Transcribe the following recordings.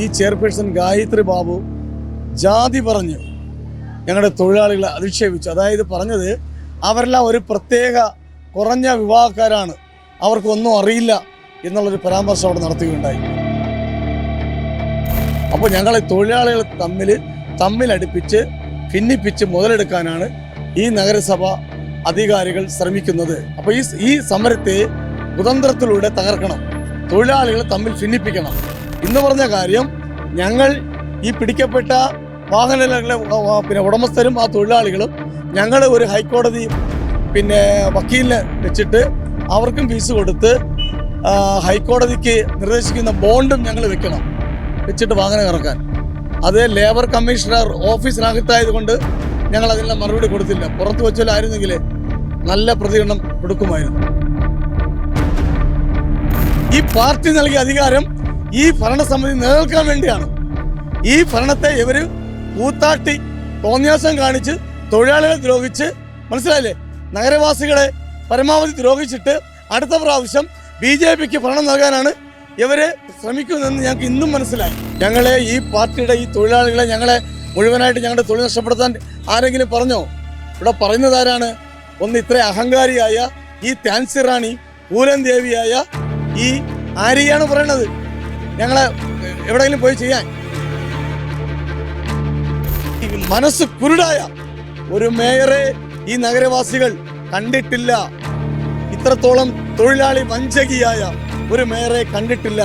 ഈ ചെയർപേഴ്സൺ ഗായത്രി ബാബു ജാതി പറഞ്ഞ് ഞങ്ങളുടെ തൊഴിലാളികളെ അധിക്ഷേപിച്ചു. അതായത് പറഞ്ഞത് അവരെല്ലാം ഒരു പ്രത്യേക കുറഞ്ഞ വിവാഹക്കാരാണ്. അവർക്കൊന്നും അറിയില്ല എന്നുള്ളൊരു പരാമർശം അവിടെ നടത്തുകയുണ്ടായി. അപ്പോൾ ഞങ്ങളെ തൊഴിലാളികൾ തമ്മിൽ തമ്മിലടുപ്പിച്ച് ഭിന്നിപ്പിച്ച് മുതലെടുക്കാനാണ് ഈ നഗരസഭ അധികാരികൾ ശ്രമിക്കുന്നത്. അപ്പോൾ ഈ ഈ സമരത്തെ കുതന്ത്രത്തിലൂടെ തകർക്കണം. തൊഴിലാളികളെ തമ്മിൽ ഭിന്നിപ്പിക്കണം. എന്ന് പറഞ്ഞ കാര്യം ഞങ്ങൾ ഈ പിടിക്കപ്പെട്ട വാഹനങ്ങളെ പിന്നെ ഉടമസ്ഥരും ആ തൊഴിലാളികളും ഞങ്ങൾ ഒരു ഹൈക്കോടതി പിന്നെ വക്കീലിനെ വെച്ചിട്ട് അവർക്കും ഫീസ് കൊടുത്ത് ഹൈക്കോടതിക്ക് നിർദ്ദേശിക്കുന്ന ബോണ്ടും ഞങ്ങൾ വെക്കണം. വെച്ചിട്ട് വാഹനം ഇറക്കാൻ. അത് ലേബർ കമ്മീഷണർ ഓഫീസിനകത്തായതുകൊണ്ട് ഞങ്ങൾ അതിനുള്ള മറുപടി കൊടുത്തില്ല. പുറത്ത് വെച്ചാലായിരുന്നെങ്കിൽ നല്ല പ്രതികരണം കൊടുക്കുമായിരുന്നു. ഈ പാർട്ടി നൽകിയ അധികാരം ഈ ഭരണസമിതി നിലനിൽക്കാൻ വേണ്ടിയാണ്. ഈ ഭരണത്തെ ഇവർ കൂത്താട്ടി തോന്നിയാസം കാണിച്ച് തൊഴിലാളികളെ ദ്രോഹിച്ച് മനസ്സിലായില്ലേ? നഗരവാസികളെ പരമാവധി ദ്രോഹിച്ചിട്ട് അടുത്ത പ്രാവശ്യം ബി ജെ പിക്ക് ഭരണം നൽകാനാണ് ഇവർ ശ്രമിക്കുന്നതെന്ന് ഞങ്ങൾക്ക് ഇന്നും മനസ്സിലായി. ഞങ്ങളെ ഈ പാർട്ടിയുടെ ഈ തൊഴിലാളികളെ ഞങ്ങളെ മുഴുവനായിട്ട് ഞങ്ങളുടെ തൊഴിൽ നഷ്ടപ്പെടുത്താൻ ആരെങ്കിലും പറഞ്ഞോ? ഇവിടെ പറയുന്നത് ആരാണ്? ഒന്ന് ഇത്ര അഹങ്കാരിയായ ഈ ത്യാൻസി റാണി പൂരൻ ദേവിയായ ഈ ആര്യയാണ് പറയണത്? ഞങ്ങളെ എവിടെയെങ്കിലും പോയി ചെയ്യാൻ. മനസ്സ് കുരുടായ ഒരു മേയറെ ഈ നഗരവാസികൾ കണ്ടിട്ടില്ല. ഇത്രത്തോളം തൊഴിലാളി വഞ്ചകിയായ ഒരു മേയറെ കണ്ടിട്ടില്ല.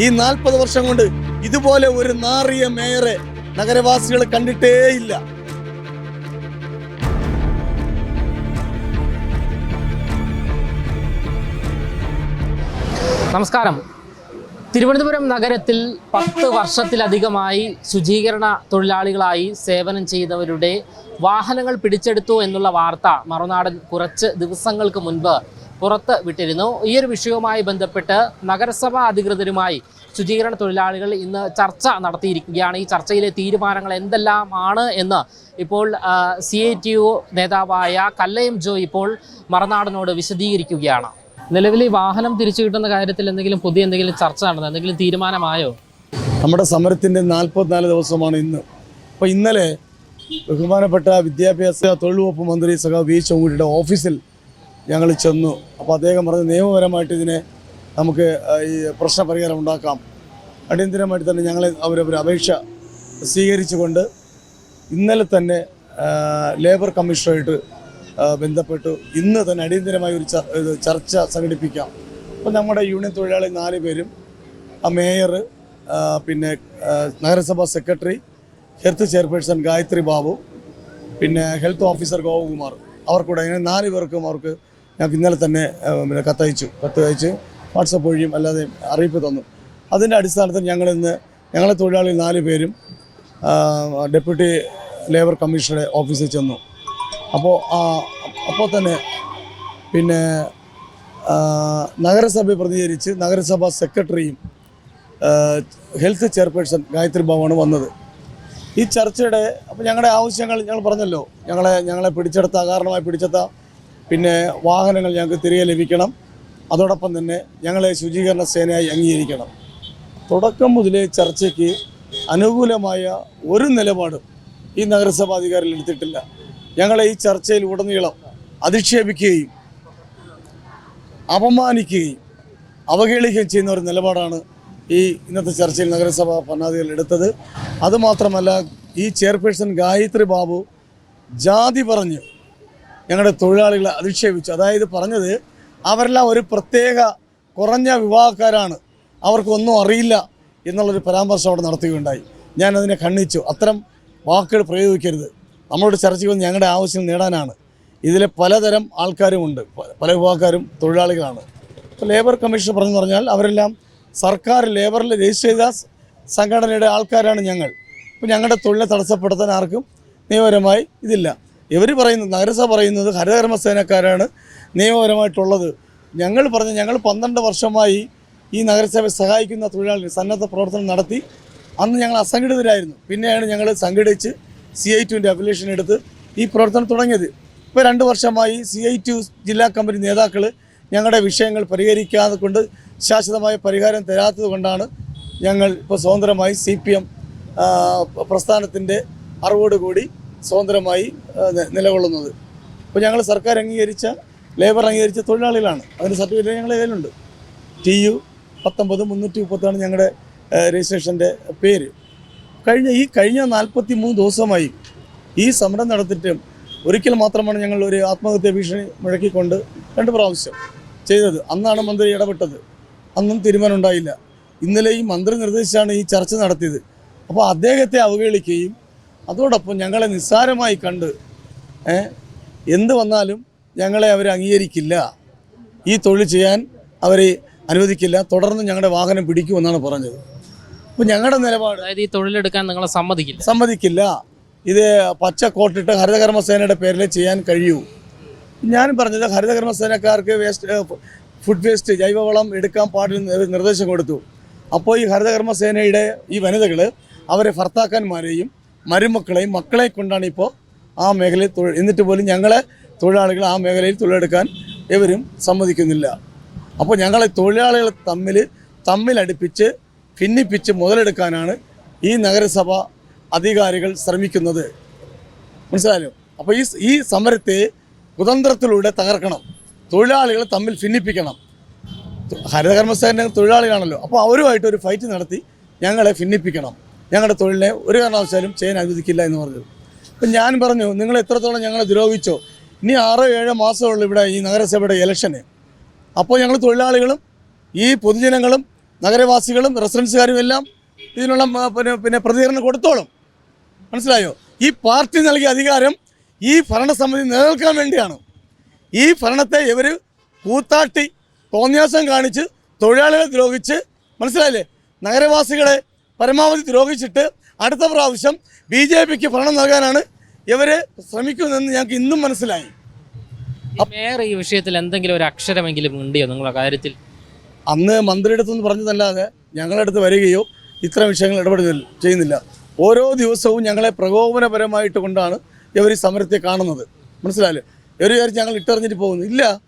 ഈ നാൽപ്പത് വർഷം കൊണ്ട് ഇതുപോലെ ഒരു നാറിയ മേയറെ നഗരവാസികൾ കണ്ടിട്ടേയില്ല. നമസ്കാരം. തിരുവനന്തപുരം നഗരത്തിൽ പത്ത് വർഷത്തിലധികമായി ശുചീകരണ തൊഴിലാളികളായി സേവനം ചെയ്തവരുടെ വാഹനങ്ങൾ പിടിച്ചെടുത്തു എന്നുള്ള വാർത്ത മറുനാടൻ കുറച്ച് ദിവസങ്ങൾക്ക് മുൻപ് പുറത്ത് വിട്ടിരുന്നു. ഈ ഒരു വിഷയവുമായി ബന്ധപ്പെട്ട് നഗരസഭാ അധികൃതരുമായി ശുചീകരണ തൊഴിലാളികൾ ഇന്ന് ചർച്ച നടത്തിയിരിക്കുകയാണ്. ഈ ചർച്ചയിലെ തീരുമാനങ്ങൾ എന്തെല്ലാമാണ് എന്ന് ഇപ്പോൾ സി നേതാവായ കല്ലയം ജോ ഇപ്പോൾ മറുനാടനോട് വിശദീകരിക്കുകയാണ്. നിലവിൽ ഈ വാഹനം തിരിച്ചു കിട്ടുന്ന കാര്യത്തിൽ എന്തെങ്കിലും പുതിയ എന്തെങ്കിലും ചർച്ച നടന്നോ? എന്തെങ്കിലും തീരുമാനമായോ? നമ്മുടെ സമരത്തിന്റെ നാൽപ്പത്തിനാല് ദിവസമാണ് ഇന്ന്. അപ്പോൾ ഇന്നലെ ബഹുമാനപ്പെട്ട വിദ്യാഭ്യാസ തൊഴിൽ വകുപ്പ് മന്ത്രി സഖാ വി ചൗമുരിയുടെ ഓഫീസിൽ ഞങ്ങൾ ചെന്നു. അപ്പോൾ അദ്ദേഹം പറഞ്ഞ നിയമപരമായിട്ട് ഇതിനെ നമുക്ക് ഈ പ്രശ്ന പരിഹാരം ഉണ്ടാക്കാം. അടിയന്തരമായിട്ട് തന്നെ ഞങ്ങൾ അവരവർ അപേക്ഷ സ്വീകരിച്ചുകൊണ്ട് ഇന്നലെ തന്നെ ലേബർ കമ്മീഷണറായിട്ട് ബന്ധപ്പെട്ടു. ഇന്ന് തന്നെ അടിയന്തരമായി ഒരു ചർച്ച സംഘടിപ്പിക്കാം. അപ്പോൾ നമ്മുടെ യൂണിയൻ തൊഴിലാളി നാല് പേരും മേയർ പിന്നെ നഗരസഭാ secretary health chairperson Gayathri Babu പിന്നെ ഹെൽത്ത് ഓഫീസർ ഗോപകുമാർ. അവർക്കൂടെ ഇങ്ങനെ നാല് പേർക്കും അവർക്ക് ഞങ്ങൾക്ക് ഇന്നലെ തന്നെ പിന്നെ കത്തയച്ചു. കത്ത് അയച്ച് വാട്സപ്പ് വഴിയും അല്ലാതെ അറിയിപ്പ് തന്നു. അതിന്റെ അടിസ്ഥാനത്തിൽ ഞങ്ങളിന്ന് ഞങ്ങളെ തൊഴിലാളി നാല് പേരും ഡെപ്യൂട്ടി ലേബർ കമ്മീഷണറുടെ ഓഫീസിൽ ചെന്നു. അപ്പോൾ അപ്പോൾ തന്നെ പിന്നെ നഗരസഭ പ്രതികരിച്ച് നഗരസഭാ സെക്രട്ടറിയും ഹെൽത്ത് ചെയർപേഴ്സൺ ഗായത്രി ബാബുവാണ് വന്നത്. ഈ ചർച്ചയുടെ അപ്പോൾ ഞങ്ങളുടെ ആവശ്യങ്ങൾ ഞങ്ങൾ പറഞ്ഞല്ലോ. ഞങ്ങളെ ഞങ്ങളെ പിടിച്ചെടുത്ത അകാരണമായി പിടിച്ചെടുത്ത പിന്നെ വാഹനങ്ങൾ ഞങ്ങൾക്ക് തിരികെ ലഭിക്കണം. അതോടൊപ്പം തന്നെ ഞങ്ങളെ ശുചീകരണ സേനയായി അംഗീകരിക്കണം. തുടക്കം മുതലേ ചർച്ചയ്ക്ക് അനുകൂലമായ ഒരു നിലപാടും ഈ നഗരസഭാ അധികാരികൾ എടുത്തിട്ടില്ല. ഞങ്ങളെ ഈ ചർച്ചയിൽ ഉടനീളം അധിക്ഷേപിക്കുകയും അപമാനിക്കുകയും അവഹേളിക്കുകയും ചെയ്യുന്ന ഒരു നിലപാടാണ് ഈ ഇന്നത്തെ ചർച്ചയിൽ നഗരസഭ ഭരണാധികൾ എടുത്തത്. അതുമാത്രമല്ല ഈ ചെയർപേഴ്സൺ ഗായത്രി ബാബു ജാതി പറഞ്ഞ് ഞങ്ങളുടെ തൊഴിലാളികളെ അധിക്ഷേപിച്ചു. അതായത് പറഞ്ഞത് അവരെല്ലാം ഒരു പ്രത്യേക കുറഞ്ഞ വിവാഹക്കാരാണ്. അവർക്കൊന്നും അറിയില്ല എന്നുള്ളൊരു പരാമർശം അവിടെ നടത്തുകയുണ്ടായി. ഞാനതിനെ ഖണ്ഡിച്ചു. അത്തരം വാക്കുകൾ പ്രയോഗിക്കരുത്. നമ്മളോട് ചർച്ചയ്ക്ക് വന്ന് ഞങ്ങളുടെ ആവശ്യം നേടാനാണ്. ഇതിലെ പലതരം ആൾക്കാരുമുണ്ട് പല വിഭാഗക്കാരും തൊഴിലാളികളാണ്. ഇപ്പോൾ ലേബർ കമ്മീഷൻ പറഞ്ഞു പറഞ്ഞാൽ അവരെല്ലാം സർക്കാർ ലേബറിൽ രജിസ്റ്റർ ചെയ്ത സംഘടനയുടെ ആൾക്കാരാണ് ഞങ്ങൾ. അപ്പോൾ ഞങ്ങളുടെ തൊഴിലിനെ തടസ്സപ്പെടുത്താൻ ആർക്കും നിയമപരമായി ഇതില്ല. ഇവർ പറയുന്നത് നഗരസഭ പറയുന്നത് ഹരിതകർമ്മസേനക്കാരാണ് നിയമപരമായിട്ടുള്ളത്. ഞങ്ങൾ പറഞ്ഞ ഞങ്ങൾ പന്ത്രണ്ട് വർഷമായി ഈ നഗരസഭയെ സഹായിക്കുന്ന തൊഴിലാളി സന്നദ്ധ പ്രവർത്തനം നടത്തി. അന്ന് ഞങ്ങൾ അസംഘടിതരായിരുന്നു. പിന്നെയാണ് ഞങ്ങൾ സംഘടിച്ച് സി ഐ ടുവിന്റെ അപ്ലേഷൻ എടുത്ത് ഈ പ്രവർത്തനം തുടങ്ങിയത്. ഇപ്പോൾ രണ്ട് വർഷമായി സി ഐ ടു ജില്ലാ കമ്പനി നേതാക്കൾ ഞങ്ങളുടെ വിഷയങ്ങൾ പരിഹരിക്കാതെ കൊണ്ട് ശാശ്വതമായ പരിഹാരം തരാത്തത് കൊണ്ടാണ് ഞങ്ങൾ ഇപ്പോൾ സ്വതന്ത്രമായി സി പി എം പ്രസ്ഥാനത്തിന്റെ അറിവോടുകൂടി സ്വതന്ത്രമായി നിലകൊള്ളുന്നത്. ഇപ്പോൾ ഞങ്ങൾ സർക്കാർ അംഗീകരിച്ച ലേബർ അംഗീകരിച്ച തൊഴിലാളികളാണ്. അതിന് സർട്ടിഫിക്കറ്റ് ഞങ്ങളുടെ കയ്യിലുണ്ട്. ടി യു പത്തൊമ്പത് മുന്നൂറ്റി മുപ്പത്താണ് ഞങ്ങളുടെ രജിസ്ട്രേഷന്റെ പേര്. കഴിഞ്ഞ ഈ കഴിഞ്ഞ നാൽപ്പത്തി മൂന്ന് ദിവസമായി ഈ സമരം നടത്തിയിട്ടും ഒരിക്കൽ മാത്രമാണ് ഞങ്ങൾ ഒരു ആത്മഹത്യ ഭീഷണി മുഴക്കിക്കൊണ്ട് രണ്ട് പ്രാവശ്യം ചെയ്തത്. അന്നാണ് മന്ത്രി ഇടപെട്ടത്. അന്നും തീരുമാനം ഉണ്ടായില്ല. ഇന്നലെ ഈ മന്ത്രി നിർദ്ദേശിച്ചാണ് ഈ ചർച്ച നടത്തിയത്. അപ്പോൾ അദ്ദേഹത്തെ അവഹേളിക്കുകയും അതോടൊപ്പം ഞങ്ങളെ നിസ്സാരമായി കണ്ട് എന്ത് വന്നാലും ഞങ്ങളെ അവർ അംഗീകരിക്കില്ല. ഈ തൊഴിൽ ചെയ്യാൻ അവരെ അനുവദിക്കില്ല. തുടർന്ന് ഞങ്ങളുടെ വാഹനം പിടിക്കുമെന്നാണ് പറഞ്ഞത്. അപ്പോൾ ഞങ്ങളുടെ നിലപാട്. അതായത് ഈ തൊഴിലെടുക്കാൻ നിങ്ങളെ സമ്മതിക്കില്ല. സമ്മതിക്കില്ല. ഇത് പച്ച കോട്ടിട്ട് ഹരിതകർമ്മസേനയുടെ പേരിൽ ചെയ്യാൻ കഴിയൂ. ഞാൻ പറഞ്ഞത് ഹരിതകർമ്മസേനക്കാർക്ക് വേസ്റ്റ് ഫുഡ് വേസ്റ്റ് ജൈവവളം എടുക്കാൻ പാടില്ലെന്ന് ഒരു നിർദ്ദേശം കൊടുത്തു. അപ്പോൾ ഈ ഹരിതകർമ്മസേനയുടെ ഈ വനിതകൾ അവരെ ഭർത്താക്കന്മാരെയും മരുമക്കളെയും മക്കളെ കൊണ്ടാണ് ഇപ്പോൾ ആ മേഖലയിൽ തൊഴിൽ എന്നിട്ട് പോലും ഞങ്ങളെ തൊഴിലാളികൾ ആ മേഖലയിൽ തൊഴിലെടുക്കാൻ ഇവരും സമ്മതിക്കുന്നില്ല. അപ്പോൾ ഞങ്ങളെ തൊഴിലാളികൾ തമ്മിൽ തമ്മിലടുപ്പിച്ച് ഭിന്നിപ്പിച്ച് മുതലെടുക്കാനാണ് ഈ നഗരസഭ അധികാരികൾ ശ്രമിക്കുന്നത്. മനസ്സിലായോ? അപ്പോൾ ഈ ഈ സമരത്തെ കുതന്ത്രത്തിലൂടെ തകർക്കണം. തൊഴിലാളികളെ തമ്മിൽ ഭിന്നിപ്പിക്കണം. ഹരിതകർമ്മസേന തൊഴിലാളികളാണല്ലോ. അപ്പോൾ അവരുമായിട്ട് ഒരു ഫൈറ്റ് നടത്തി ഞങ്ങളെ ഭിന്നിപ്പിക്കണം. ഞങ്ങളുടെ തൊഴിലിനെ ഒരു കാരണവശാലും ചെയ്യാൻ അനുവദിക്കില്ല എന്ന് പറഞ്ഞു. അപ്പം ഞാൻ പറഞ്ഞു നിങ്ങൾ എത്രത്തോളം ഞങ്ങളെ ദ്രോഹിച്ചോ ഇനി ആറോ ഏഴോ മാസമുള്ളൂ ഇവിടെ ഈ നഗരസഭയുടെ ഇലക്ഷന് അപ്പോൾ ഞങ്ങൾ തൊഴിലാളികളും ഈ പൊതുജനങ്ങളും നഗരവാസികളും റെസിഡൻസുകാരും എല്ലാം ഇതിനുള്ള പിന്നെ പിന്നെ പ്രതികരണം കൊടുത്തോളും. മനസ്സിലായോ? ഈ പാർട്ടി നൽകിയ അധികാരം ഈ ഭരണസമിതി നിലനിൽക്കാൻ വേണ്ടിയാണ്. ഈ ഭരണത്തെ ഇവർ കൂത്താട്ടി തോന്നിയാസം കാണിച്ച് തൊഴിലാളികളെ ദ്രോഹിച്ച് മനസ്സിലായില്ലേ? നഗരവാസികളെ പരമാവധി ദ്രോഹിച്ചിട്ട് അടുത്ത പ്രാവശ്യം ബി ജെ പിക്ക് ഭരണം നൽകാനാണ് ഇവർ ശ്രമിക്കുന്നതെന്ന് ഞങ്ങൾക്ക് ഇന്നും മനസ്സിലായി. മേയർ ഈ വിഷയത്തിൽ എന്തെങ്കിലും ഒരു അക്ഷരമെങ്കിലും ഉണ്ടോ നിങ്ങളുടെ കാര്യത്തിൽ? അന്ന് മന്ത്രിയുടെ അടുത്തുനിന്ന് പറഞ്ഞതല്ലാതെ ഞങ്ങളുടെ അടുത്ത് വരികയോ ഇത്തരം വിഷയങ്ങൾ ഇടപെടുന്നില്ല ചെയ്യുന്നില്ല. ഓരോ ദിവസവും ഞങ്ങളെ പ്രകോപനപരമായിട്ട് കൊണ്ടാണ് ഇവർ ഈ സമരത്തെ കാണുന്നത്. മനസ്സിലായില്ലേ? ഇവർ വിചാരിച്ച് ഞങ്ങൾ ഇട്ടറിഞ്ഞിട്ട് പോകുന്നു. ഇല്ല.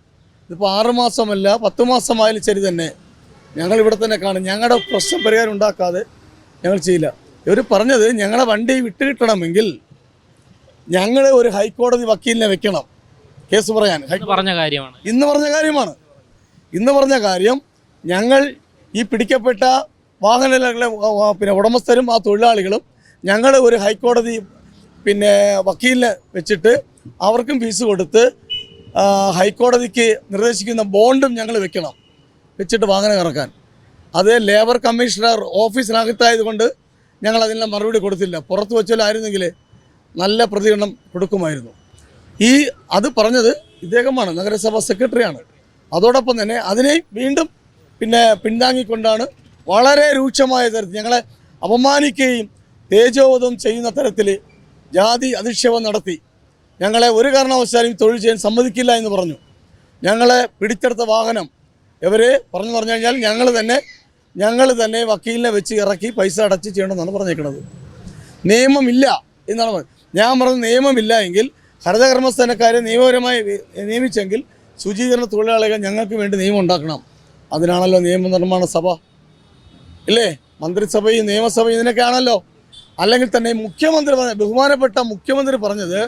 ഇതിപ്പോൾ ആറ് മാസമല്ല പത്ത് മാസമായാലും ശരി തന്നെ. ഞങ്ങൾ ഇവിടെ തന്നെ കാണും. ഞങ്ങളുടെ പ്രശ്നം പരിഹാരം ഉണ്ടാക്കാതെ ഞങ്ങൾ ചെയ്യില്ല. ഇവർ പറഞ്ഞത് ഞങ്ങളുടെ വണ്ടി വിട്ടുകിട്ടണമെങ്കിൽ ഞങ്ങൾ ഒരു ഹൈക്കോടതി വക്കീലിനെ വെക്കണം. കേസ് പറയാൻ. പറഞ്ഞ കാര്യമാണ്. ഇന്ന് പറഞ്ഞ കാര്യമാണ്. ഇന്ന് പറഞ്ഞ കാര്യം ഞങ്ങൾ ഈ പിടിക്കപ്പെട്ട വാഹനങ്ങളെ പിന്നെ ഉടമസ്ഥരും ആ തൊഴിലാളികളും ഞങ്ങൾ ഒരു ഹൈക്കോടതി പിന്നെ വക്കീലിനെ വെച്ചിട്ട് അവർക്കും ഫീസ് കൊടുത്ത് ഹൈക്കോടതിക്ക് നിർദ്ദേശിക്കുന്ന ബോണ്ടും ഞങ്ങൾ വെക്കണം. വെച്ചിട്ട് വാഹനം ഇറക്കാൻ. അത് ലേബർ കമ്മീഷണർ ഓഫീസിനകത്തായതുകൊണ്ട് ഞങ്ങൾ അതിനുള്ള മറുപടി കൊടുത്തില്ല. പുറത്ത് വെച്ചാലായിരുന്നെങ്കിൽ നല്ല പ്രതികരണം കൊടുക്കുമായിരുന്നു. ഈ അത് പറഞ്ഞത് ഇദ്ദേഹമാണ് നഗരസഭാ സെക്രട്ടറിയാണ്. അതോടൊപ്പം തന്നെ അതിനെ വീണ്ടും പിന്നെ പിന്താങ്ങിക്കൊണ്ടാണ് വളരെ രൂക്ഷമായ തരത്തിൽ ഞങ്ങളെ അപമാനിക്കുകയും തേജോവധം ചെയ്യുന്ന തരത്തിൽ ജാതി അധിക്ഷേപം നടത്തി. ഞങ്ങളെ ഒരു കാരണവശാലും തൊഴിൽ ചെയ്യാൻ സമ്മതിക്കില്ല എന്ന് പറഞ്ഞു. ഞങ്ങളെ പിടിച്ചെടുത്ത വാഹനം ഇവർ പറഞ്ഞു പറഞ്ഞു കഴിഞ്ഞാൽ ഞങ്ങൾ തന്നെ ഞങ്ങൾ തന്നെ വക്കീലിനെ വെച്ച് ഇറക്കി പൈസ അടച്ച് ചെയ്യണമെന്നാണ് പറഞ്ഞേക്കുന്നത് നിയമമില്ല എന്നാണ് പറഞ്ഞത്. ഞാൻ പറഞ്ഞത് നിയമമില്ല എങ്കിൽ ഹരിതകർമ്മസ്ഥാനക്കാരെ നിയമപരമായി നിയമിച്ചെങ്കിൽ ശുചീകരണ തൊഴിലാളികൾ ഞങ്ങൾക്ക് വേണ്ടി നിയമം ഉണ്ടാക്കണം. അതിനാണല്ലോ നിയമനിർമ്മാണ സഭ. ഇല്ലേ? മന്ത്രിസഭയും നിയമസഭയും ഇതിനൊക്കെയാണല്ലോ. അല്ലെങ്കിൽ തന്നെ മുഖ്യമന്ത്രി ബഹുമാനപ്പെട്ട മുഖ്യമന്ത്രി പറഞ്ഞത്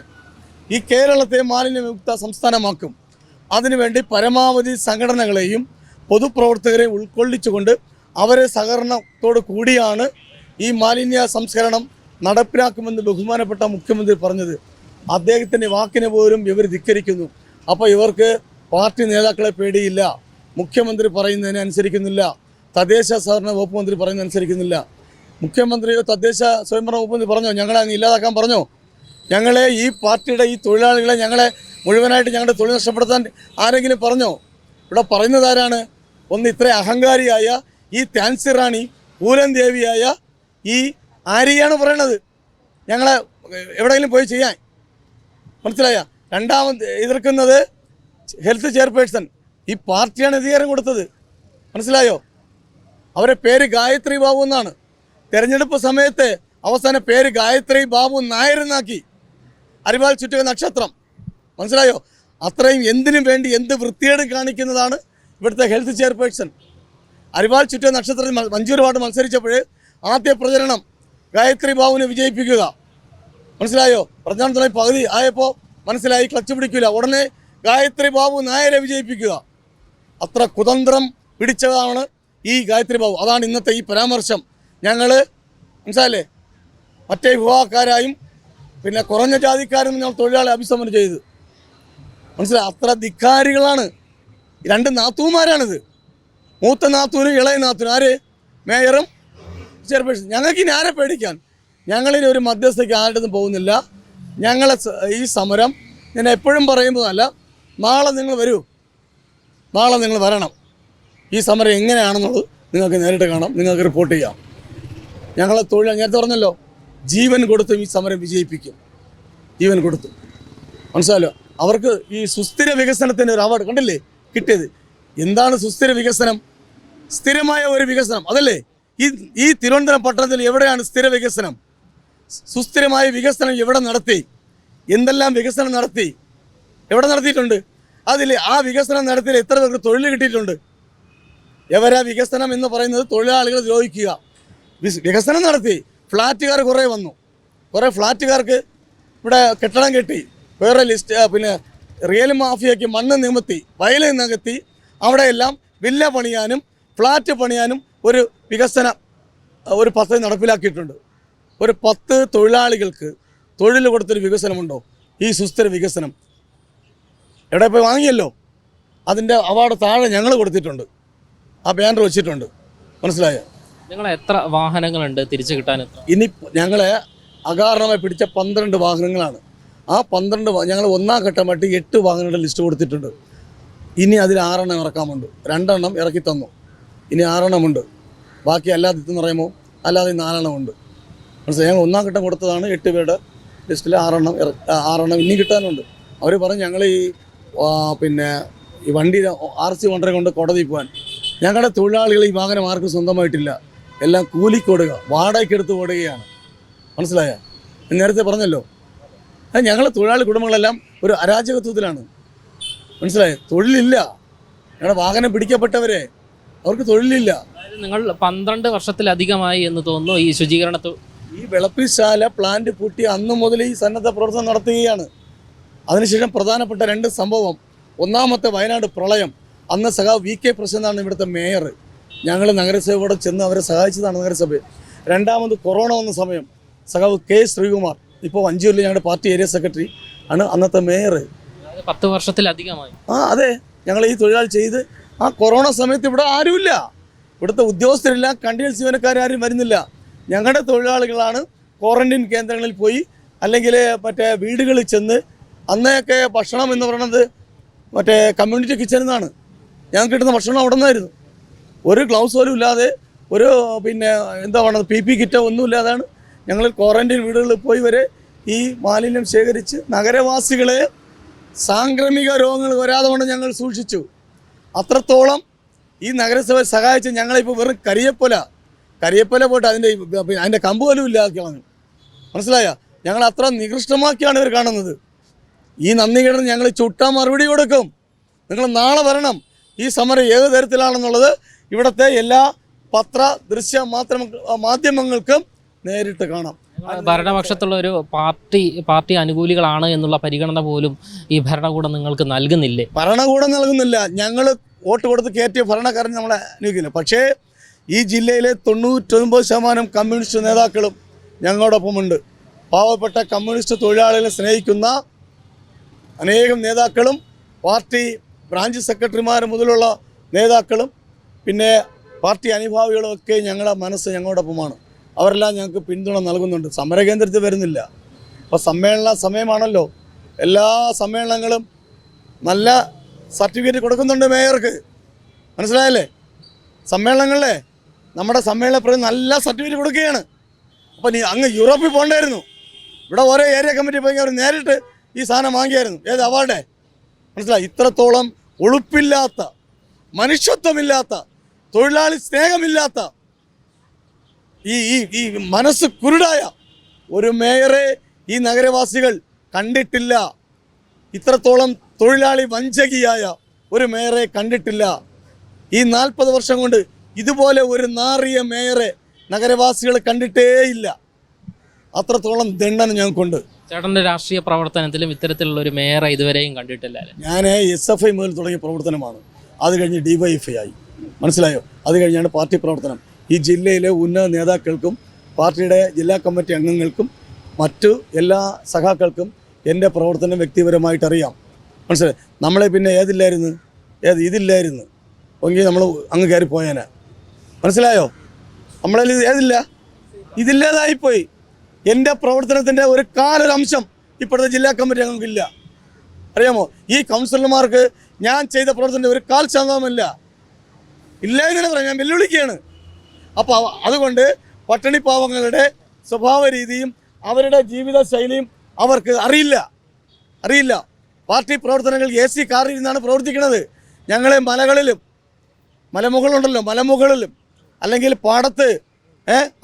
ഈ കേരളത്തെ മാലിന്യമുക്ത സംസ്ഥാനമാക്കും. അതിനുവേണ്ടി പരമാവധി സംഘടനകളെയും പൊതുപ്രവർത്തകരെയും ഉൾക്കൊള്ളിച്ചുകൊണ്ട് അവരെ സഹകരണത്തോട് കൂടിയാണ് ഈ മാലിന്യ സംസ്കരണം നടപ്പിലാക്കുമെന്ന് ബഹുമാനപ്പെട്ട മുഖ്യമന്ത്രി പറഞ്ഞത്. അദ്ദേഹത്തിന്റെ വാക്കിനെ പോലും ഇവർ ധിക്കരിക്കുന്നു. അപ്പോൾ ഇവർക്ക് പാർട്ടി നേതാക്കളെ പേടിയില്ല. മുഖ്യമന്ത്രി പറയുന്നതിന് അനുസരിക്കുന്നില്ല. തദ്ദേശ സ്വയംഭരണ വകുപ്പ് മന്ത്രി പറയുന്നത് അനുസരിക്കുന്നില്ല. മുഖ്യമന്ത്രിയോ തദ്ദേശ സ്വയംഭരണ വകുപ്പ് മന്ത്രി പറഞ്ഞോ? ഞങ്ങളെ അങ്ങ് ഇല്ലാതാക്കാൻ പറഞ്ഞോ? ഞങ്ങളെ ഈ പാർട്ടിയുടെ ഈ തൊഴിലാളികളെ ഞങ്ങളെ മുഴുവനായിട്ട് ഞങ്ങളുടെ തൊഴിൽ നഷ്ടപ്പെടുത്താൻ ആരെങ്കിലും പറഞ്ഞോ? ഇവിടെ പറയുന്നത് ആരാണ്? ഒന്ന് ഇത്ര അഹങ്കാരിയായ ഈ ത്യാൻസി റാണി പൂലൻ ദേവിയായ ഈ ആര്യയാണ് പറയണത്. ഞങ്ങളെ എവിടെയെങ്കിലും പോയി ചെയ്യാൻ. മനസ്സിലായ? രണ്ടാമത് എതിർക്കുന്നത് ഹെൽത്ത് ചെയർപേഴ്സൺ. ഈ പാർട്ടിയാണ് അധികാരം കൊടുത്തത്. മനസ്സിലായോ? അവരെ പേര് ഗായത്രി ബാബു എന്നാണ്. തെരഞ്ഞെടുപ്പ് സമയത്ത് അവസാന പേര് ഗായത്രി ബാബു നായരെന്നാക്കി. അരിവാൾ ചുറ്റുക നക്ഷത്രം. മനസ്സിലായോ? അത്രയും എന്തിനു വേണ്ടി എന്ത് വൃത്തികേട് കാണിക്കുന്നതാണ് ഇവിടുത്തെ ഹെൽത്ത് ചെയർപേഴ്സൺ. അരിവാൾ ചുറ്റുക നക്ഷത്രത്തിൽ മഞ്ചൂർ വാർഡ് മത്സരിച്ചപ്പോൾ ആദ്യ പ്രചരണം ഗായത്രി ബാബുവിനെ വിജയിപ്പിക്കുക. മനസ്സിലായോ? പ്രചാരണത്തിനായി പകുതി ആയപ്പോൾ മനസ്സിലായി ക്ലച്ച് പിടിക്കില്ല. ഉടനെ ഗായത്രി ബാബു നായരെ വിജയിപ്പിക്കുക. അത്ര കുതന്ത്രം പിടിച്ചതാണ് ഈ ഗായത്രി ബാബു. അതാണ് ഇന്നത്തെ ഈ പരാമർശം. ഞങ്ങൾ മനസ്സിലെ മറ്റേ വിവാഹക്കാരായും പിന്നെ കുറഞ്ഞ ജാതിക്കാരും ഞങ്ങൾ തൊഴിലാളി അഭിസംബോധന ചെയ്ത്. മനസ്സിലായി? അത്ര ധിക്കാരികളാണ്. രണ്ട് നാത്തൂമാരാണിത് മൂത്ത നാത്തൂനും ഇളയ നാത്തൂനും. ആര്? മേയറും ചെയർപേഴ്സൺ. ഞങ്ങൾക്ക് ഇനി ആരെ പേടിക്കാൻ? ഞങ്ങളിനി ഒരു മധ്യസ്ഥയ്ക്ക് ആരുടെ പോകുന്നില്ല. ഞങ്ങളെ ഈ സമരം ഞാൻ എപ്പോഴും പറയുന്നതല്ല. നാളെ നിങ്ങൾ വരൂ. നാളെ നിങ്ങൾ വരണം. ഈ സമരം എങ്ങനെയാണെന്നുള്ളത് നിങ്ങൾക്ക് നേരിട്ട് കാണാം. നിങ്ങൾക്ക് റിപ്പോർട്ട് ചെയ്യാം. ഞങ്ങളെ തൊഴിൽ നേരത്തെ പറഞ്ഞല്ലോ ജീവൻ കൊടുത്തും ഈ സമരം വിജയിപ്പിക്കും. ജീവൻ കൊടുത്തു. മനസ്സിലാലോ അവർക്ക് ഈ സുസ്ഥിര വികസനത്തിന് ഒരു അവാർഡ് കണ്ടില്ലേ? കിട്ടിയത്. എന്താണ് സുസ്ഥിര വികസനം? സ്ഥിരമായ ഒരു വികസനം. അതല്ലേ? ഈ ഈ തിരുവനന്തപുരം പട്ടണത്തിൽ എവിടെയാണ് സ്ഥിര വികസനം? സുസ്ഥിരമായ വികസനം എവിടെ നടത്തി? എന്തെല്ലാം വികസനം നടത്തി? എവിടെ നടത്തിയിട്ടുണ്ട്? അതിൽ ആ വികസനം നടത്തിയ എത്ര പേർക്ക് തൊഴിൽ കിട്ടിയിട്ടുണ്ട്? എവരാ വികസനം എന്ന് പറയുന്നത് തൊഴിലാളികൾ ദ്രോഹിക്കുക. വികസനം നടത്തി. ഫ്ലാറ്റുകാർ കുറേ വന്നു. കുറേ ഫ്ലാറ്റുകാർക്ക് ഇവിടെ കെട്ടിടം കെട്ടി. വേറെ ലിസ്റ്റ് പിന്നെ റിയൽ മാഫിയയ്ക്ക് മണ്ണ് നിമത്തി വയൽ നികത്തി അവിടെയെല്ലാം വില്ല പണിയാനും ഫ്ലാറ്റ് പണിയാനും ഒരു വികസന ഒരു പദ്ധതി നടപ്പിലാക്കിയിട്ടുണ്ട്. ഒരു പത്ത് തൊഴിലാളികൾക്ക് തൊഴിൽ കൊടുത്തൊരു വികസനമുണ്ടോ? ഈ സുസ്ഥിര വികസനം. എവിടെ പോയി വാങ്ങിയല്ലോ? അതിന്റെ അവാർഡ് താഴെ ഞങ്ങൾ കൊടുത്തിട്ടുണ്ട്. ആ ബാനർ വെച്ചിട്ടുണ്ട്. മനസ്സിലായോ? നിങ്ങൾ എത്ര വാഹനങ്ങളുണ്ട് തിരിച്ചു കിട്ടാൻ ഇനി ഞങ്ങളെ അകാരണമായി പിടിച്ച പന്ത്രണ്ട് വാഹനങ്ങളാണ്. ആ പന്ത്രണ്ട് ഞങ്ങൾ ഒന്നാം ഘട്ടമായിട്ട് എട്ട് വാഹനങ്ങളുടെ ലിസ്റ്റ് കൊടുത്തിട്ടുണ്ട്. ഇനി അതിൽ ആറെണ്ണം ഇറക്കാമുണ്ട്. രണ്ടെണ്ണം ഇറക്കി തന്നു. ഇനി ആറെണ്ണമുണ്ട്. ബാക്കി അല്ലാതെ എത്തുന്ന പറയുമ്പോൾ അല്ലാതെ നാലെണ്ണമുണ്ട്. മനസ്സിലായി? ഞങ്ങൾ ഒന്നാം ഘട്ടം കൊടുത്തതാണ് എട്ട് പേരുടെ ലിസ്റ്റിൽ ആറെണ്ണം ആറെണ്ണം ഇനി കിട്ടാനുണ്ട്. അവർ പറഞ്ഞു ഞങ്ങൾ ഈ പിന്നെ ഈ വണ്ടി ആർ സി വണ്ടറെ കൊണ്ട് കോടതി പോകാൻ ഞങ്ങളുടെ തൊഴിലാളികൾ ഈ വാഹനം ആർക്കും സ്വന്തമായിട്ടില്ല. എല്ലാം കൂലിക്കൊടുക വാടകയ്ക്കെടുത്ത് ഓടുകയാണ്. മനസ്സിലായ? നേരത്തെ പറഞ്ഞല്ലോ. അത് ഞങ്ങളെ തൊഴിലാളി കുടുംബങ്ങളെല്ലാം ഒരു അരാജകത്വത്തിലാണ്. മനസ്സിലായ? തൊഴിലില്ല. ഞങ്ങളുടെ വാഹനം പിടിക്കപ്പെട്ടവരെ അവർക്ക് തൊഴിലില്ല. നിങ്ങൾ പന്ത്രണ്ട് വർഷത്തിലധികമായി എന്ന് തോന്നുന്നു ഈ ശുചീകരണ ഈ വിളപ്പിശാല പ്ലാന്റ് പൂട്ടി അന്നു മുതൽ ഈ സന്നദ്ധ പ്രവർത്തനം നടത്തുകയാണ്. അതിനുശേഷം പ്രധാനപ്പെട്ട രണ്ട് സംഭവം. ഒന്നാമത്തെ വയനാട് പ്രളയം. അന്ന് സഖാവ് വി കെ പ്രശാന്താണ് ഇവിടുത്തെ മേയർ. ഞങ്ങൾ നഗരസഭയോടെ ചെന്ന് അവരെ സഹായിച്ചതാണ് നഗരസഭ. രണ്ടാമത് കൊറോണ വന്ന സമയം സഖാവ് കെ ശ്രീകുമാർ ഇപ്പോൾ വഞ്ചിയൂരിൽ ഞങ്ങളുടെ പാർട്ടി ഏരിയ സെക്രട്ടറി ആണ് അന്നത്തെ മേയർ. പത്ത് വർഷത്തിലധികമായി. ആ അതെ. ഞങ്ങൾ ഈ തൊഴിലാളി ചെയ്ത് ആ കൊറോണ സമയത്ത് ഇവിടെ ആരുമില്ല. ഇവിടുത്തെ ഉദ്യോഗസ്ഥരില്ല കണ്ടിയൽ ജീവനക്കാരും വരുന്നില്ല. ഞങ്ങളുടെ തൊഴിലാളികളാണ് ക്വാറന്റൈൻ കേന്ദ്രങ്ങളിൽ പോയി അല്ലെങ്കിൽ മറ്റേ വീടുകളിൽ ചെന്ന് അന്നൊക്കെ ഭക്ഷണം എന്ന് പറയുന്നത് മറ്റേ കമ്മ്യൂണിറ്റി കിച്ചണിൽ നിന്നാണ് ഞാൻ കിട്ടുന്ന ഭക്ഷണം അവിടെ നിന്നായിരുന്നു ഒരു ഗ്ലൗസ് പോലും ഇല്ലാതെ ഒരു പിന്നെ എന്താ പറയുന്നത് പി പി കിറ്റോ ഒന്നും ഇല്ലാതാണ് ഞങ്ങൾ ക്വാറന്റീൻ വീടുകളിൽ പോയി വരെ ഈ മാലിന്യം ശേഖരിച്ച് നഗരവാസികളെ സാംക്രമിക രോഗങ്ങൾ വരാതെ കൊണ്ട് ഞങ്ങൾ സൂക്ഷിച്ചു. അത്രത്തോളം ഈ നഗരസഭ സഹായിച്ച് ഞങ്ങളിപ്പോൾ വെറും കരിയപ്പൊല കരിയപ്പൊല പോയിട്ട് അതിന്റെ അതിന്റെ കമ്പ് പോലും ഇല്ലാതെ കളഞ്ഞു. മനസ്സിലായ? ഞങ്ങൾ അത്ര നികൃഷ്ടമാക്കിയാണ് ഇവർ കാണുന്നത്. ഈ നന്ദി കേടന് ഞങ്ങൾ ചുട്ടാ മറുപടി കൊടുക്കും. നിങ്ങൾ നാളെ വരണം. ഈ സമരം ഏത് തരത്തിലാണെന്നുള്ളത് ഇവിടുത്തെ എല്ലാ പത്ര ദൃശ്യ മാത്രം മാധ്യമങ്ങൾക്കും നേരിട്ട് കാണാം. ഭരണപക്ഷത്തുള്ള ഒരു പാർട്ടി പാർട്ടി അനുകൂലികളാണ് എന്നുള്ള പരിഗണന പോലും ഈ ഭരണകൂടം നിങ്ങൾക്ക് നൽകുന്നില്ലേ? ഭരണകൂടം നൽകുന്നില്ല. ഞങ്ങൾ വോട്ട് കൊടുത്ത് കയറ്റിയ ഭരണക്കാരൻ നമ്മളെ അനുകൂലിക്കില്ല പക്ഷേ ഈ ജില്ലയിലെ തൊണ്ണൂറ്റൊൻപത് ശതമാനം കമ്മ്യൂണിസ്റ്റ് നേതാക്കളും ഞങ്ങളോടൊപ്പമുണ്ട്. പാവപ്പെട്ട കമ്മ്യൂണിസ്റ്റ് തൊഴിലാളികളെ സ്നേഹിക്കുന്ന അനേകം നേതാക്കളും പാർട്ടി ബ്രാഞ്ച് സെക്രട്ടറിമാർ മുതലുള്ള നേതാക്കളും പിന്നെ പാർട്ടി അനുഭാവികളും ഒക്കെ ഞങ്ങളുടെ മനസ്സ് ഞങ്ങളോടൊപ്പമാണ്. അവരെല്ലാം ഞങ്ങൾക്ക് പിന്തുണ നൽകുന്നുണ്ട്. സമരകേന്ദ്രത്തിൽ വരുന്നില്ല. അപ്പോൾ സമ്മേളന സമയമാണല്ലോ. എല്ലാ സമ്മേളനങ്ങളും നല്ല സർട്ടിഫിക്കറ്റ് കൊടുക്കുന്നുണ്ട് മേയർക്ക്. മനസ്സിലായല്ലേ? സമ്മേളനങ്ങളിലെ നമ്മുടെ സമ്മേളന പ്രതി നല്ല സർട്ടിഫിക്കറ്റ് കൊടുക്കുകയാണ്. അപ്പോൾ നീ അങ്ങ് യൂറോപ്പിൽ പോകണ്ടായിരുന്നു. ഇവിടെ ഓരോ ഏരിയ കമ്മിറ്റി പോയി അവർ നേരിട്ട് ഈ സാധനം വാങ്ങിയായിരുന്നു. ഏത് അവാർഡേ മനസ്സിലായി? ഇത്രത്തോളം ഒളുപ്പില്ലാത്ത മനുഷ്യത്വമില്ലാത്ത തൊഴിലാളി സ്നേഹമില്ലാത്ത ഈ ഈ ഈ മനസ്സ് കുരുടായ ഒരു മേയറെ ഈ നഗരവാസികൾ കണ്ടിട്ടില്ല. ഇത്രത്തോളം തൊഴിലാളി വഞ്ചകിയായ ഒരു മേയറെ കണ്ടിട്ടില്ല. ഈ നാൽപ്പത് വർഷം കൊണ്ട് ഇതുപോലെ ഒരു നാറിയ മേയറെ നഗരവാസികൾ കണ്ടിട്ടേയില്ല. അത്രത്തോളം ദണ്ഡന ഞങ്ങൾക്കുണ്ട്. ചേട്ടന്റെ രാഷ്ട്രീയ പ്രവർത്തനത്തിലും ഇത്തരത്തിലുള്ള ഒരു മേയറെ ഇതുവരെയും കണ്ടിട്ടില്ല ഞാൻ എസ് എഫ് ഐ മുതൽ തുടങ്ങിയ പ്രവർത്തനമാണ്. അത് കഴിഞ്ഞ് ഡിവൈഎഫ്ഐ ആയി. മനസ്സിലായോ? അത് കഴിഞ്ഞാണ് പാർട്ടി പ്രവർത്തനം. ഈ ജില്ലയിലെ ഉന്നത നേതാക്കൾക്കും പാർട്ടിയുടെ ജില്ലാ കമ്മിറ്റി അംഗങ്ങൾക്കും മറ്റു എല്ലാ സഖാക്കൾക്കും എന്റെ പ്രവർത്തനം വ്യക്തിപരമായിട്ട് അറിയാം. മനസ്സിലായി? നമ്മളെ പിന്നെ ഏതില്ലായിരുന്നു? ഏത് ഇതില്ലായിരുന്നു? എങ്കിൽ നമ്മൾ അങ്ങ് കയറി പോയേനെ മനസ്സിലായോ നമ്മളതിൽ ഏതില്ല? ഇതില്ലാതായിപ്പോയി. എന്റെ പ്രവർത്തനത്തിന്റെ ഒരു കാലൊരംശം ഇപ്പോഴത്തെ ജില്ലാ കമ്മിറ്റി അംഗങ്ങൾക്കില്ല. അറിയാമോ? ഈ കൗൺസിലർമാർക്ക് ഞാൻ ചെയ്ത പ്രവർത്തനത്തിന്റെ ഒരു കാൽ ശതമാനമില്ല ഇല്ല എന്ന് പറയാം. ഞാൻ വെല്ലുവിളിക്കുകയാണ്. അപ്പോൾ അതുകൊണ്ട് പട്ടിണി പാവങ്ങളുടെ സ്വഭാവ രീതിയും അവരുടെ ജീവിത ശൈലിയും അവർക്ക് അറിയില്ല. അറിയില്ല. പാർട്ടി പ്രവർത്തനങ്ങൾ എ സി കാറിൽ നിന്നാണ് പ്രവർത്തിക്കുന്നത്. ഞങ്ങളെ മലകളിലും മലമുകളുണ്ടല്ലോ മലമുകളിലും അല്ലെങ്കിൽ പാടത്ത്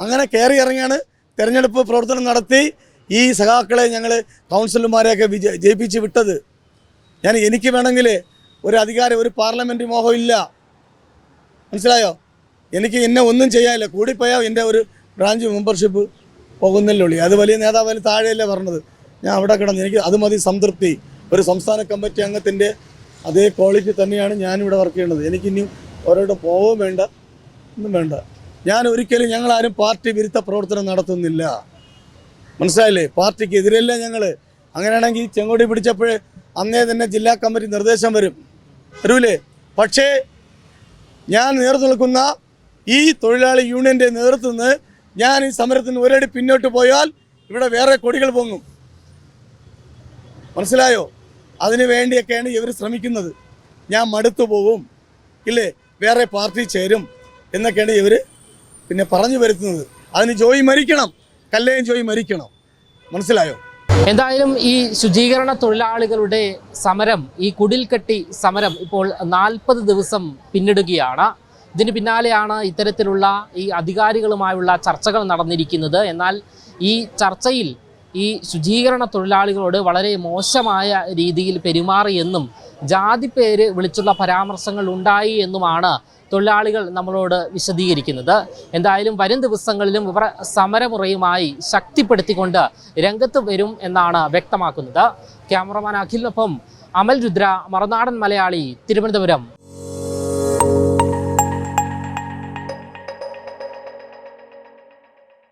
അങ്ങനെ കയറി ഇറങ്ങിയാണ് തിരഞ്ഞെടുപ്പ് പ്രവർത്തനം നടത്തി ഈ സഖാക്കളെ ഞങ്ങൾ കൗൺസിലർമാരെയൊക്കെ വിജ ജയിപ്പിച്ച് വിട്ടത്. ഞാൻ എനിക്ക് വേണമെങ്കിൽ ഒരു അധികാരം ഒരു പാർലമെന്റ് മോഹമില്ല മനസ്സിലായോ? എനിക്ക് എന്നെ ഒന്നും ചെയ്യാനില്ല. കൂടിപ്പോയാൽ എന്റെ ഒരു ബ്രാഞ്ച് മെമ്പർഷിപ്പ് പോകുന്നില്ലുള്ളൂ അത് വലിയ നേതാവിന് താഴെയല്ലേ പറഞ്ഞത്. ഞാൻ അവിടെ കിടന്നു എനിക്ക് അത് മതി സംതൃപ്തി. ഒരു സംസ്ഥാന കമ്മിറ്റി അംഗത്തിന്റെ അതേ ക്വാളിറ്റി തന്നെയാണ് ഞാനിവിടെ വർക്ക് ചെയ്യുന്നത്. എനിക്കിനി ഓരോട്ടും പോവുകയും വേണ്ട ഒന്നും വേണ്ട. ഞാൻ ഒരിക്കലും ഞങ്ങളാരും പാർട്ടി വിരുദ്ധ പ്രവർത്തനം നടത്തുന്നില്ല. മനസ്സിലായില്ലേ? പാർട്ടിക്ക് എതിരല്ല ഞങ്ങൾ അങ്ങനെയാണെങ്കിൽ ചെങ്കോടി പിടിച്ചപ്പോൾ അന്നേ തന്നെ ജില്ലാ കമ്മിറ്റി നിർദ്ദേശം വരും. വരൂലേ? പക്ഷേ ഞാൻ നേതൃത്വം നിൽക്കുന്ന ഈ തൊഴിലാളി യൂണിയന്റെ നേതൃത്വത്തിൽ നിന്ന് ഞാൻ ഈ സമരത്തിന് ഒരടി പിന്നോട്ട് പോയാൽ ഇവിടെ വേറെ കൊടികൾ പൊങ്ങും. മനസ്സിലായോ? അതിനു വേണ്ടിയൊക്കെയാണ് ഇവർ ശ്രമിക്കുന്നത്. ഞാൻ മടുത്തു പോവും ഇല്ലേ? വേറെ പാർട്ടി ചേരും എന്നൊക്കെയാണ് ഇവർ പിന്നെ പറഞ്ഞു വരുത്തുന്നത്. അതിന് ജോയി മരിക്കണം. കല്ലയും ജോയി മരിക്കണം. മനസ്സിലായോ? എന്തായാലും ഈ ശുചീകരണ തൊഴിലാളികളുടെ സമരം ഈ കുടിൽ കെട്ടി സമരം ഇപ്പോൾ നാൽപ്പത് ദിവസം പിന്നിടുകയാണ്. ഇതിന് പിന്നാലെയാണ് ഇത്തരത്തിലുള്ള ഈ അധികാരികളുമായുള്ള ചർച്ചകൾ നടന്നിരിക്കുന്നത്. എന്നാൽ ഈ ചർച്ചയിൽ ഈ ശുചീകരണ തൊഴിലാളികളോട് വളരെ മോശമായ രീതിയിൽ പെരുമാറിയെന്നും പേര് വിളിച്ചുള്ള പരാമർശങ്ങൾ ഉണ്ടായി എന്നുമാണ് തൊഴിലാളികൾ നമ്മളോട് വിശദീകരിക്കുന്നത്. എന്തായാലും വരും ദിവസങ്ങളിലും ഇവർ സമരമുറയുമായി ശക്തിപ്പെടുത്തിക്കൊണ്ട് രംഗത്ത് വരും എന്നാണ് വ്യക്തമാക്കുന്നത്. ക്യാമറമാൻ അഖിലിനൊപ്പം അമൽ രുദ്ര മറുനാടൻ മലയാളി തിരുവനന്തപുരം.